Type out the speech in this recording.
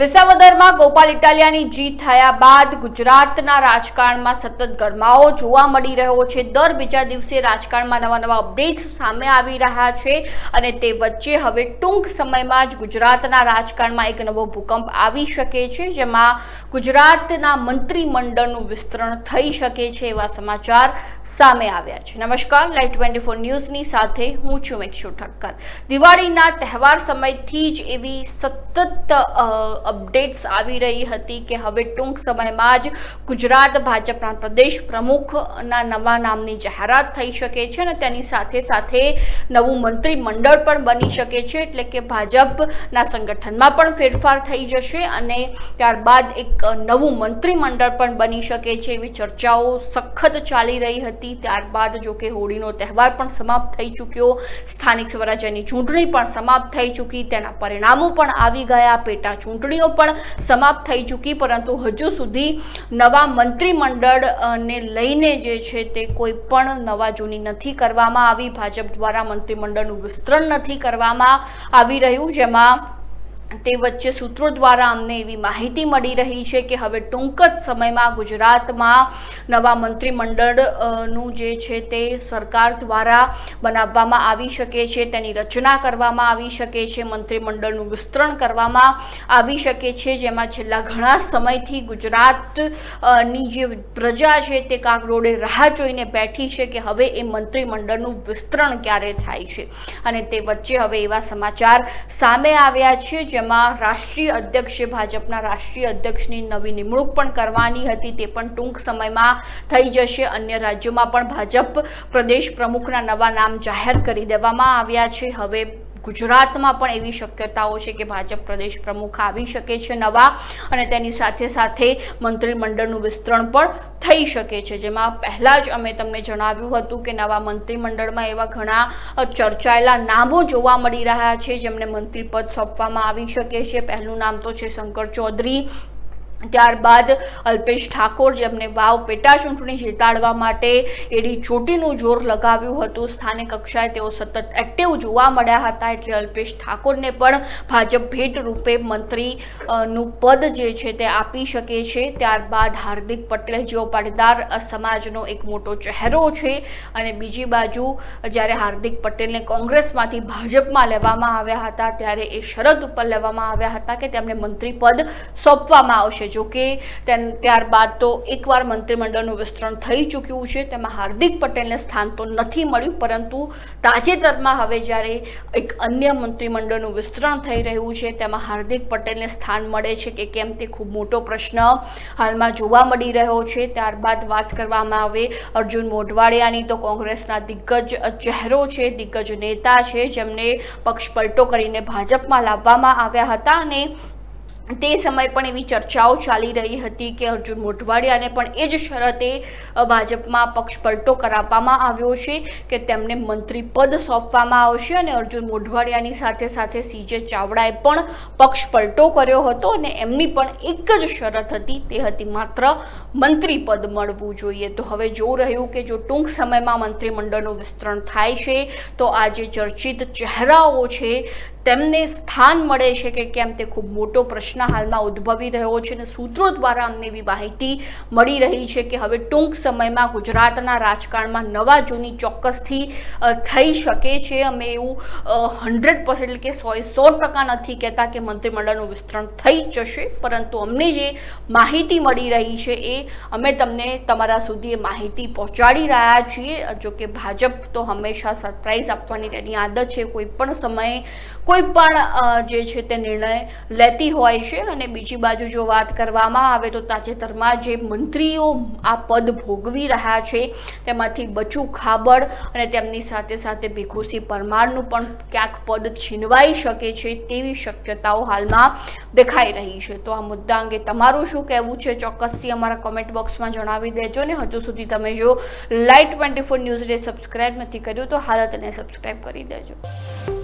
વિસાવદરમાં ગોપાલ ઇટાલિયાની જીત થયા બાદ ગુજરાતના રાજકારણમાં સતત ગરમાવો જોવા મળી રહ્યો છે. દર બીજા દિવસે રાજકારણમાં નવા નવા અપડેટ્સ સામે આવી રહ્યા છે અને તે વચ્ચે હવે ટૂંક સમયમાં જ ગુજરાતના રાજકારણમાં એક નવો ભૂકંપ આવી શકે છે, જેમાં ગુજરાતના મંત્રીમંડળનું વિસ્તરણ થઈ શકે છે એવા સમાચાર સામે આવ્યા છે. નમસ્કાર, લાઈવ ટ્વેન્ટી ફોર ન્યૂઝની સાથે હું છું મેક્ષુ ઠક્કર. દિવાળીના તહેવાર સમયથી જ એવી સતત અપડેટ્સ આવી રહી હતી કે હવે ટૂંક સમયમાં જ ગુજરાત ભાજપના પ્રદેશ પ્રમુખના નવા નામની જાહેરાત થઈ શકે છે અને તેની સાથે સાથે નવું મંત્રીમંડળ પણ બની શકે છે એટલે કે ભાજપના સંગઠનમાં પણ ફેરફાર થઈ જશે અને ત્યારબાદ એક નવું મંત્રીમંડળ પણ બની શકે છે એવી ચર્ચાઓ સખત ચાલી રહી હતી. ત્યારબાદ જો કે હોળીનો તહેવાર પણ સમાપ્ત થઈ ચૂક્યો. સ્થાનિક સ્વરાજ્યની ચૂંટણી પણ સમાપ્ત થઈ ચૂકી. તેના પરિણામો પણ આવી ગયા. પેટા ચૂંટણીઓ પણ સમાપ્ત થઈ ચૂકી, પરંતુ હજુ સુધી નવા મંત્રીમંડળને લઈને જે છે તે કોઈ પણ નવા જૂની નથી કરવામાં આવી. ભાજપ દ્વારા મંત્રીમંડળનું વિસ્તરણ નથી કરવામાં આવી રહ્યું, જેમાં તે વચ્ચે સૂત્રો દ્વારા અમને એવી માહિતી મળી રહી છે કે હવે ટૂંક જ સમયમાં ગુજરાતમાં નવા મંત્રીમંડળનું જે છે તે સરકાર દ્વારા બનાવવામાં આવી શકે છે, તેની રચના કરવામાં આવી શકે છે, મંત્રીમંડળનું વિસ્તરણ કરવામાં આવી શકે છે, જેમાં છેલ્લા ઘણા સમયથી ગુજરાતની જે પ્રજા છે તે કાગરોડે રાહ જોઈને બેઠી છે કે હવે એ મંત્રીમંડળનું વિસ્તરણ ક્યારે થાય છે. અને તે વચ્ચે હવે એવા સમાચાર સામે આવ્યા છે જેમાં રાષ્ટ્રીય અધ્યક્ષે ભાજપના રાષ્ટ્રીય અધ્યક્ષની નવી નિમણૂક પણ કરવાની હતી. તે પણ ટૂંક સમયમાં થઈ જશે. અન્ય રાજ્યોમાં પણ ભાજપ પ્રદેશ પ્રમુખના નવા નામ જાહેર કરી દેવામાં આવ્યા છે. હવે ગુજરાતમાં પણ એવી શક્યતાઓ છે કે ભાજપ પ્રદેશ પ્રમુખ આવી શકે છે નવા અને તેની સાથે સાથે મંત્રીમંડળનું વિસ્તરણ પણ થઈ શકે છે. જેમાં પહેલાં જ અમે તમને જણાવ્યું હતું કે નવા મંત્રીમંડળમાં એવા ઘણા ચર્ચાયેલા નામો જોવા મળી રહ્યા છે જેમને મંત્રી પદ સોંપવામાં આવી શકે છે. પહેલું નામ તો છે શંકર ચૌધરી. ત્યારબાદ અલ્પેશ ઠાકોર જેમને વાવ પેટા ચૂંટણી જીતાડવા માટે એડી ચોટીનું જોર લગાવ્યું હતું. સ્થાનિક કક્ષાએ તેઓ સતત એક્ટિવ જોવા મળ્યા હતા એટલે અલ્પેશ ઠાકોરને પણ ભાજપ ભેટ રૂપે મંત્રી નું પદ જે છે તે આપી શકે છે. ત્યારબાદ હાર્દિક પટેલ જેવો પાટીદાર સમાજનો એક મોટો ચહેરો છે અને બીજી બાજુ જ્યારે હાર્દિક પટેલને કોંગ્રેસમાંથી ભાજપમાં લેવામાં આવ્યા હતા, ત્યારે એ શરત ઉપર લેવામાં આવ્યા હતા કે તેમને મંત્રી પદ સોંપવામાં આવશે. જો કે ત્યારબાદ તો એકવાર મંત્રીમંડળનું વિસ્તરણ થઈ ચૂક્યું છે, તેમાં હાર્દિક પટેલને સ્થાન તો નથી મળ્યું, પરંતુ તાજેતરમાં હવે જ્યારે એક અન્ય મંત્રીમંડળનું વિસ્તરણ થઈ રહ્યું છે, તેમાં હાર્દિક પટેલને સ્થાન મળે છે કે કેમ તે ખૂબ મોટો પ્રશ્ન હાલમાં જોવા મળી રહ્યો છે. ત્યારબાદ વાત કરવામાં આવે અર્જુન મોઢવાડિયાની, તો કોંગ્રેસના દિગ્ગજ ચહેરો છે, દિગ્ગજ નેતા છે, જેમને પક્ષ પલટો કરીને ભાજપમાં લાવવામાં આવ્યા હતા અને તે સમયે પણ એવી ચર્ચાઓ ચાલી રહી હતી કે અર્જુન મોઢવાડિયાને પણ એ જ શરતે ભાજપમાં પક્ષ પલટો કરાવવામાં આવ્યો છે કે તેમને મંત્રી પદ સોંપવામાં આવશે અને અર્જુન મોઢવાડિયાની સાથે સાથે સીજે ચાવડાએ પણ પક્ષ પલટો કર્યો હતો અને એમની પણ એક જ શરત હતી, તે હતી માત્ર મંત્રી પદ મળવું જોઈએ. તો હવે જો રહ્યું કે જો ટૂંક સમયમાં મંત્રીમંડળનું વિસ્તરણ થાય છે, તો આ જે ચર્ચિત ચહેરાઓ છે, તેમને સ્થાન મળે છે કે કેમ તે ખૂબ મોટો પ્રશ્ન હાલમાં ઉદ્ભવી રહ્યો છે અને સૂત્રો દ્વારા અમને એવી માહિતી મળી રહી છે કે હવે ટૂંક સમયમાં ગુજરાતના રાજકારણમાં નવા જૂની ચોક્કસથી થઈ શકે છે. અમે એવું હંડ્રેડ પર્સન્ટ કે સો સો ટકા નથી કહેતા કે મંત્રીમંડળનું વિસ્તરણ થઈ જશે. પરંતુ અમને જે માહિતી મળી રહી છે એ અમે તમને તમારા સુધી માહિતી પહોંચાડી રહ્યા છીએ. જો કે ભાજપ તો હંમેશા સરપ્રાઈઝ આપવાની તેની આદત છે. કોઈ પણ સમયે કોઈ પણ જે છે તે નિર્ણય લેતી હોય છે. અને બીજી બાજુ જો વાત કરવામાં આવે તો તાજેતરમાં જે મંત્રીઓ આ પદ ભોગવી રહ્યા છે, તેમાંથી બચુ ખાબડ અને તેમની સાથે સાથે ભીખુસિંહ પરમારનું પણ ક્યાંક પદ છીનવાઈ શકે છે તેવી શક્યતાઓ હાલમાં દેખાઈ રહી છે. તો આ મુદ્દા અંગે તમારું શું કહેવું છે? ચોક્કસથી અમારા કોમેન્ટ બોક્સમાં જણાવી દેજો ને હજુ સુધી તમે જો લાઈટ ટ્વેન્ટી ફોર ન્યૂઝને સબસ્ક્રાઈબ નથી કર્યું તો હાલ તેને સબસ્ક્રાઈબ કરી દેજો.